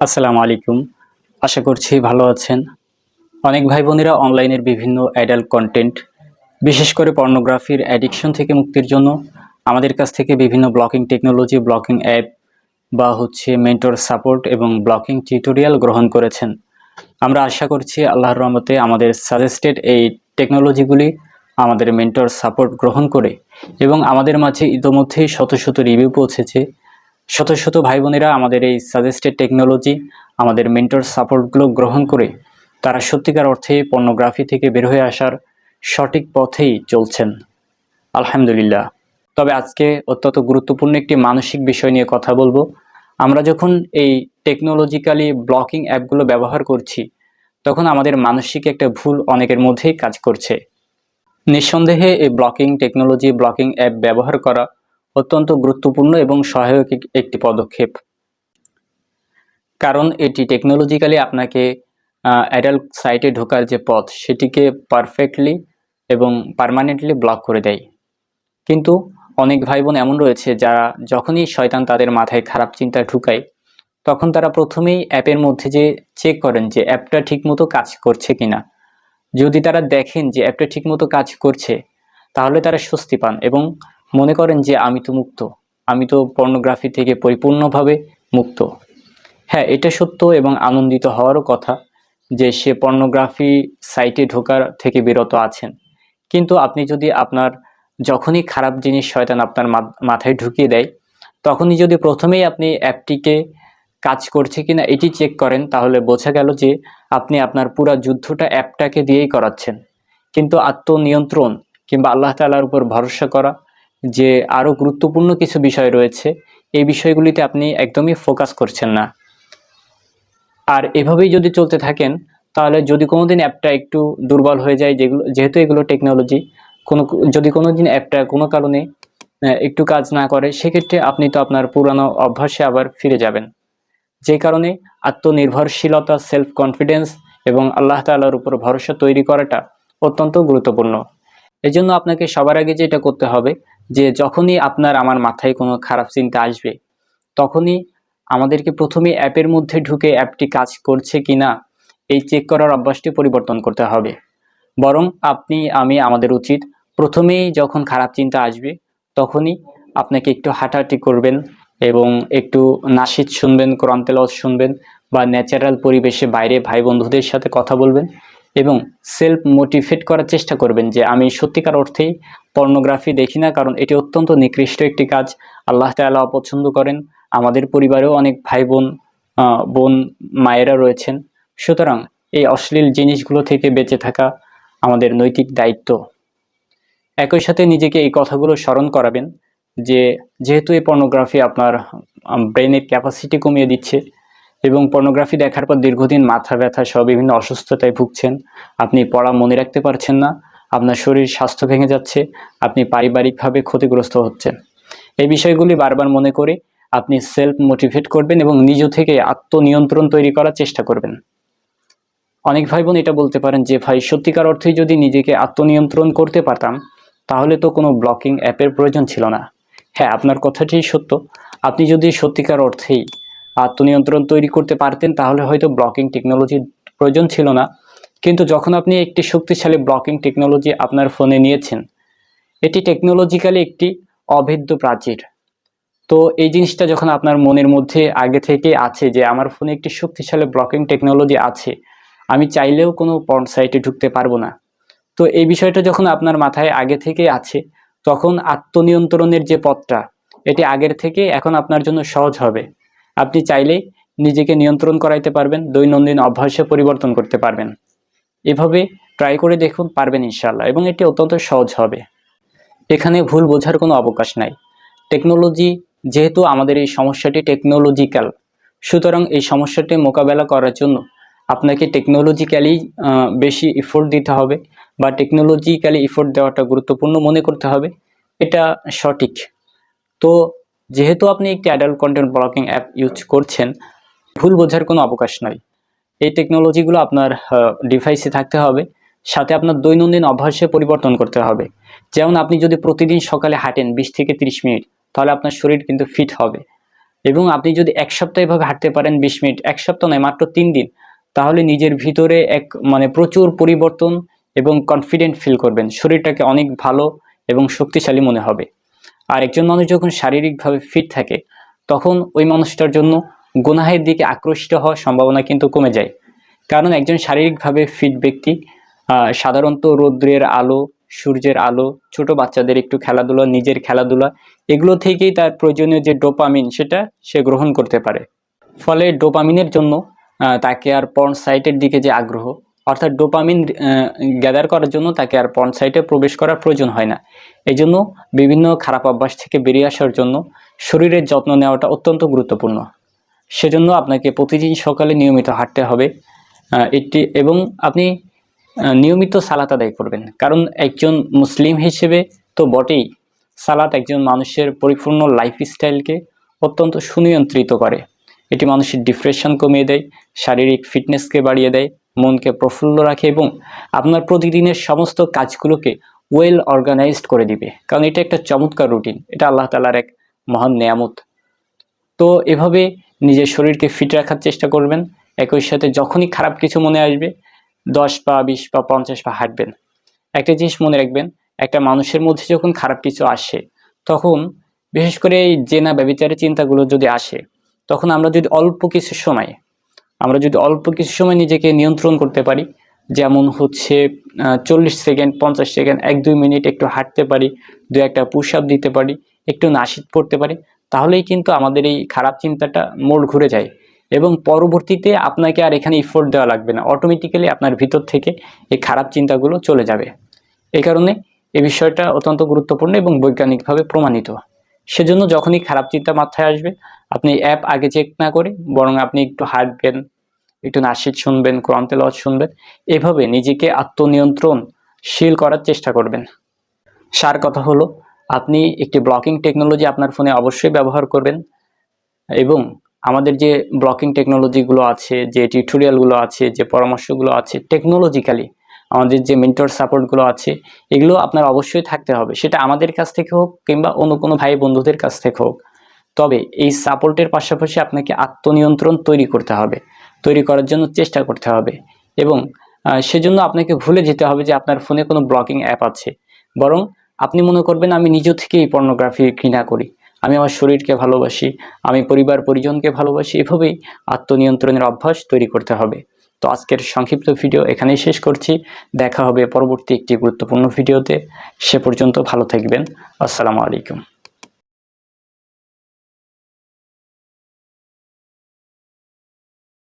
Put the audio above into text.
আসসালামু আলাইকুম। আশা করছি ভালো আছেন। অনেক ভাই বোনেরা অনলাইনের বিভিন্ন অ্যাডাল্ট কন্টেন্ট বিশেষ করে পর্নোগ্রাফির অ্যাডিকশন থেকে মুক্তির জন্য আমাদের কাছ থেকে বিভিন্ন ব্লকিং টেকনোলজি ব্লকিং অ্যাপ বা হচ্ছে মেন্টর সাপোর্ট এবং ব্লকিং টিউটোরিয়াল গ্রহণ করেছেন। আমরা আশা করছি আল্লাহর রহমতে আমাদের সাজেস্টেড এই টেকনোলজিগুলি আমাদের মেন্টর সাপোর্ট গ্রহণ করে এবং আমাদের মাঝে ইতোমধ্যেই শত শত রিভিউ পৌঁছেছে। শত শত ভাই বোনেরা আমাদের এই সাজেস্টেড টেকনোলজি আমাদের মেন্টর সাপোর্টগুলো গ্রহণ করে তারা সত্যিকার অর্থে পর্নোগ্রাফি থেকে বের হয়ে আসার সঠিক পথেই চলছেন। আলহামদুলিল্লাহ। তবে আজকে অত্যন্ত গুরুত্বপূর্ণ একটি মানসিক বিষয় নিয়ে কথা বলব। আমরা যখন এই টেকনোলজিক্যালি ব্লকিং অ্যাপগুলো ব্যবহার করছি, তখন আমাদের মানসিক একটা ভুল অনেকের মধ্যেই কাজ করছে। নিঃসন্দেহে এই ব্লকিং টেকনোলজি ব্লকিং অ্যাপ ব্যবহার করা অত্যন্ত গুরুত্বপূর্ণ এবং সহায়ক একটি পদক্ষেপ। কারণ এটি টেকনোলজিক্যালি আপনাকে অ্যাডাল্ট সাইটে ঢোকার যে পথ, সেটিকে পারফেক্টলি এবং পার্মানেন্টলি ব্লক করে দেয়। কিন্তু অনেক ভাই বোন এমন রয়েছে, যারা যখনই শয়তান তাদের মাথায় খারাপ চিন্তা ঢুকায়, তখন তারা প্রথমেই অ্যাপের মধ্যে যে চেক করেন যে অ্যাপটা ঠিকমতো কাজ করছে কিনা। যদি তারা দেখেন যে অ্যাপটা ঠিকমতো কাজ করছে, তাহলে তারা স্বস্তি পান এবং মনে করেন যে আমি তো মুক্ত। আমি তো পর্নোগ্রাফি থেকে পরিপূর্ণভাবে মুক্ত। হ্যাঁ এটা সত্য এবং আনন্দিত হওয়ারও কথা যে সে পর্নোগ্রাফি সাইটে ঢোকার থেকে বিরত আছেন। কিন্তু আপনি যদি আপনার যখনই খারাপ জিনিস শয়তান আপনার মাথায় ঢুকিয়ে দেয়, তখনই যদি প্রথমেই আপনি অ্যাপটিকে কাজ করছে কিনা এটি চেক করেন, তাহলে বোঝা গেল যে আপনি আপনার পুরো যুদ্ধটা অ্যাপটাকে দিয়েই করাচ্ছেন। কিন্তু আত্মনিয়ন্ত্রণ কিংবা আল্লাহ তাআলার উপর ভরসা করা যে আরও গুরুত্বপূর্ণ কিছু বিষয় রয়েছে, এই বিষয়গুলিতে আপনি একদমই ফোকাস করছেন না। আর এভাবেই যদি চলতে থাকেন, তাহলে যদি কোনোদিন অ্যাপটা একটু দুর্বল হয়ে যায়, যেগুলো, যেহেতু এগুলো টেকনোলজি কোনো, যদি কোনো দিন অ্যাপটা কোনো কারণে একটু কাজ না করে, সেক্ষেত্রে আপনি তো আপনার পুরানো অভ্যাসে আবার ফিরে যাবেন। যে কারণে আত্মনির্ভরশীলতা সেলফ কনফিডেন্স এবং আল্লাহ তাআলার উপর ভরসা তৈরি করাটা অত্যন্ত গুরুত্বপূর্ণ। এজন্য আপনাকে সবার আগে যেটা করতে হবে যে যখনই আপনার আমার মাথায় কোনো খারাপ চিন্তা আসবে, তখনই আমাদেরকে প্রথমে অ্যাপের মধ্যে ঢুকে অ্যাপটি কাজ করছে কিনা, এই চেক করার অভ্যাসটি পরিবর্তন করতে হবে। বরং আপনি, আমি, আমাদের উচিত প্রথমেই যখন খারাপ চিন্তা আসবে, তখনই আপনাকে একটু হাঁটাহাঁটি করবেন এবং একটু নাশিদ শুনবেন, কোরআন তেলাওয়াত শুনবেন বা ন্যাচারাল পরিবেশে বাইরে ভাই বন্ধুদের সাথে কথা বলবেন। এবং সেলফ মোটিভেট করার চেষ্টা করবেন যে আমি সত্যিকার অর্থেই পর্নোগ্রাফি দেখি না, কারণ এটি অত্যন্ত নিকৃষ্ট একটি কাজ। আল্লাহ তাআলা অপছন্দ করেন। আমাদের পরিবারেও অনেক ভাই বোন বোন, মায়েরা রয়েছেন। সুতরাং এই অশ্লীল জিনিসগুলো থেকে বেঁচে থাকা আমাদের নৈতিক দায়িত্ব। একই সাথে নিজেকে এই কথাগুলো স্মরণ করাবেন যে যেহেতু এই পর্নোগ্রাফি আপনার ব্রেনের ক্যাপাসিটি কমিয়ে দিচ্ছে এবং পর্নোগ্রাফি দেখার পর দীর্ঘদিন মাথা ব্যথা সহ বিভিন্ন অসুস্থতায় ভুগছেন। আপনি পড়া মনে রাখতে পারছেন না, আপনার শরীর স্বাস্থ্য ভেঙে যাচ্ছে, আপনি পারিবারিকভাবে ক্ষতিগ্রস্ত হচ্ছেন। এই বিষয়গুলি বারবার মনে করে আপনি সেলফ মোটিভেট করবেন এবং নিজ থেকে আত্মনিয়ন্ত্রণ তৈরি করার চেষ্টা করবেন। অনেক ভাই বোন এটা বলতে পারেন যে, ভাই, সত্যিকার অর্থেই যদি নিজেকে আত্মনিয়ন্ত্রণ করতে পারতাম, তাহলে তো কোনো ব্লকিং অ্যাপের প্রয়োজন ছিল না। হ্যাঁ আপনার কথাটি সত্য। আপনি যদি সত্যিকার অর্থেই আত্মনিয়ন্ত্রণ তৈরি করতে পারতেন, তাহলে হয়তো ব্লকিং টেকনোলজির প্রয়োজন ছিল না। কিন্তু যখন আপনি একটি শক্তিশালী ব্লকিং টেকনোলজি আপনার ফোনে নিয়েছেন, এটি টেকনোলজিক্যালি একটি অভেদ্য প্রাচীর। তো এই জিনিসটা যখন আপনার মনের মধ্যে আগে থেকে আছে যে আমার ফোনে একটি শক্তিশালী ব্লকিং টেকনোলজি আছে, আমি চাইলেও কোনো পর্ন সাইটে ঢুকতে পারব না। তো এই বিষয়টা যখন আপনার মাথায় আগে থেকে আছে, তখন আত্মনিয়ন্ত্রণের যে পথটা, এটি আগের থেকে এখন আপনার জন্য সহজ হবে। আপনি চাইলেই নিজেকে নিয়ন্ত্রণ করাইতে পারবেন, দৈনন্দিন অভ্যাসে পরিবর্তন করতে পারবেন। এভাবে ট্রাই করে দেখুন, পারবেন ইনশাল্লাহ এবং এটি অত্যন্ত সহজ হবে। এখানে ভুল বোঝার কোনো অবকাশ নাই। টেকনোলজি যেহেতু আমাদের এই সমস্যাটি টেকনোলজিক্যাল সুতরাং এই সমস্যাটি মোকাবেলা করার জন্য আপনাকে টেকনোলজিক্যালি বেশি ইফোর্ট দিতে হবে বা টেকনোলজিক্যালি ইফোর্ট দেওয়াটা গুরুত্বপূর্ণ মনে করতে হবে। এটা সঠিক। তো যেহেতু আপনি একটি adult content blocking app use করছেন, ভুল বোঝার কোনো অবকাশ নয় এই টেকনোলজিগুলো আপনার ডিভাইসে থাকতে হবে, সাথে আপনার দৈনন্দিন অভ্যাসে পরিবর্তন করতে হবে। যেমন আপনি যদি প্রতিদিন সকালে হাঁটেন বিশ থেকে তিরিশ মিনিট, তাহলে আপনার শরীর কিন্তু ফিট হবে। এবং আপনি যদি এক সপ্তাহ এভাবে হাঁটতে পারেন বিশ মিনিট, এক সপ্তাহ নয়, মাত্র তিন দিন, তাহলে নিজের ভিতরে এক মানে প্রচুর পরিবর্তন এবং কনফিডেন্ট ফিল করবেন। শরীরটাকে অনেক ভালো এবং শক্তিশালী মনে হবে। আর একজন মানুষ যখন শারীরিকভাবে ফিট থাকে, তখন ওই মানুষটার জন্য গুনাহের দিকে আকৃষ্ট হওয়ার সম্ভাবনা কিন্তু কমে যায়। কারণ একজন শারীরিকভাবে ফিট ব্যক্তি সাধারণত রৌদ্রের আলো, সূর্যের আলো, ছোট বাচ্চাদের একটু খেলাধুলা, নিজের খেলাধুলা, এগুলো থেকেই তার প্রয়োজনীয় যে ডোপামিন, সেটা সে গ্রহণ করতে পারে। ফলে ডোপামিনের জন্য তাকে আর পর্ন সাইটের দিকে যে আগ্রহ অর্থাৎ ডোপামিন গ্যাদার করার জন্য তাকে আর পর্ন সাইটে প্রবেশ করার প্রয়োজন হয় না। এই জন্য বিভিন্ন খারাপ অভ্যাস থেকে বেরিয়ে আসার জন্য শরীরের যত্ন নেওয়াটা অত্যন্ত গুরুত্বপূর্ণ। সেজন্য আপনাকে প্রতিদিন সকালে নিয়মিত হাঁটতে হবে এটি এবং আপনি নিয়মিত সালাত আদায় করবেন। কারণ একজন মুসলিম হিসেবে তো বটেই সালাত একজন মানুষের পরিপূর্ণ লাইফস্টাইলকে অত্যন্ত সুনিয়ন্ত্রিত করে। এটি মানুষের ডিপ্রেশন কমিয়ে দেয়, শারীরিক ফিটনেসকে বাড়িয়ে দেয় মনকে প্রফুল্ল রাখে এবং আপনার প্রতিদিনের সমস্ত কাজগুলোকে ওয়েল অর্গানাইজড করে দিবে। কারণ এটা একটা চমৎকার রুটিন এটা আল্লাহ তালার এক মহান নেয়ামত। তো এভাবে নিজের শরীরকে ফিট রাখার চেষ্টা করবেন, একই সাথে যখনই খারাপ কিছু মনে আসবে, দশ পা বিশ পা পঞ্চাশ পা হাঁটবেন। একটা জিনিস মনে রাখবেন, একটা মানুষের মধ্যে যখন খারাপ কিছু আসে, তখন বিশেষ করে এই জেনা ব্যবচারের চিন্তাগুলো যদি আসে, তখন আমরা যদি অল্প কিছু সময় আমরা যদি অল্প কিছু সময় নিজেকে নিয়ন্ত্রণ করতে পারি, যেমন হচ্ছে চল্লিশ সেকেন্ড, পঞ্চাশ সেকেন্ড, এক দুই মিনিট একটু হাঁটতে পারি দু একটা পুশ আপ দিতে পারি, একটু নাশিদ পড়তে পারি, তাহলেই কিন্তু আমাদের এই খারাপ চিন্তাটা মোড় ঘুরে যায়। এবং পরবর্তীতে আপনাকে আর এখানে ইফোর্ট দেওয়া লাগবে না। অটোমেটিক্যালি আপনার ভিতর থেকে এই খারাপ চিন্তাগুলো চলে যাবে। এই কারণে এই বিষয়টা অত্যন্ত গুরুত্বপূর্ণ এবং বৈজ্ঞানিকভাবে প্রমাণিত। সেজন্য যখনই খারাপ চিন্তা মাথায় আসবে, আপনি অ্যাপ আগে চেক না করে বরং আপনি একটু হাঁটবেন, একটু নাসিদ শুনবেন কোরআন তেলাওয়াত শুনবেন, এভাবে নিজেকে আত্মনিয়ন্ত্রণশীল করার চেষ্টা করবেন। সার কথা হলো, আপনি একটি ব্লকিং টেকনোলজি আপনার ফোনে অবশ্যই ব্যবহার করবেন এবং আমাদের যে ব্লকিং টেকনোলজিগুলো আছে, যে টিউটোরিয়ালগুলো আছে, যে পরামর্শগুলো আছে টেকনোলজিক্যালি আমাদের যে মেন্টর সাপোর্টগুলো আছে, এগুলো আপনার অবশ্যই থাকতে হবে। সেটা আমাদের কাছ থেকে হোক কিংবা অন্য কোনো ভাই বন্ধুদের কাছ থেকে হোক। তবে এই সাপোর্টের পাশাপাশি আপনাকে আত্মনিয়ন্ত্রণ তৈরি করতে হবে। তৈরি করার জন্য চেষ্টা করতে হবে। এবং সেজন্য আপনাকে ভুলে যেতে হবে যে আপনার ফোনে কোনো ব্লকিং অ্যাপ আছে। বরং আপনি মনে করবেন, আমি নিজে থেকেই পর্নোগ্রাফি ঘৃণা করি। আমি আমার শরীরকে ভালোবাসি, আমি পরিবার পরিজনকে ভালোবাসি। এভাবেই আত্মনিয়ন্ত্রণের অভ্যাস তৈরি করতে হবে। তো আজকের সংক্ষিপ্ত ভিডিও এখানেই শেষ করছি। দেখা হবে পরবর্তী একটি গুরুত্বপূর্ণ ভিডিওতে। সে পর্যন্ত ভালো থাকবেন। আসসালামু আলাইকুম।